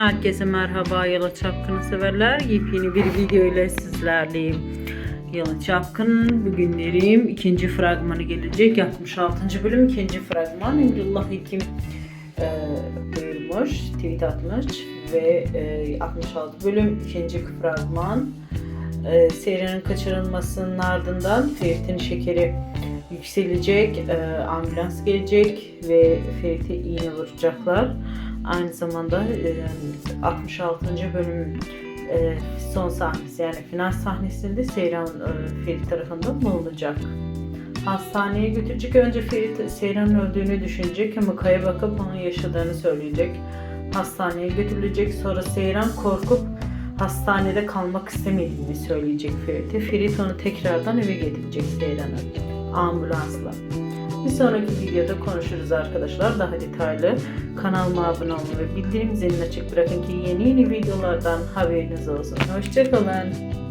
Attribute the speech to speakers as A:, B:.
A: Herkese merhaba Yalı Çapkını severler. Yepyeni bir video ile sizlerleyim. Yalı Çapkın bugünlerim ikinci fragmanı gelecek. 66. bölüm ikinci fragman. Emrullah Hekim e, buyurmuş, tweet atmış ve e, 66 bölüm ikinci fragman. E, Seyran'ın kaçırılmasının ardından Ferit'in şekeri yükselecek, e, ambulans gelecek ve Ferit'e iğne vuracaklar. Aynı zamanda e, 66. bölümün son sahnesi yani final sahnesinde Seyran Ferit tarafından bulunacak. Hastaneye götürecek. Önce Ferit Seyran'ın öldüğünü düşünecek ama Kaya bakıp onun yaşadığını söyleyecek. Hastaneye götürülecek. Sonra Seyran korkup hastanede kalmak istemediğini söyleyecek Ferit'e. Ferit onu tekrardan eve getirecek Seyran'a ambulansla. Bir sonraki videoda konuşuruz arkadaşlar daha detaylı. Kanalıma abone olmayı ve bildirim zilini açık bırakın ki yeni yeni videolardan haberiniz olsun. Hoşçakalın.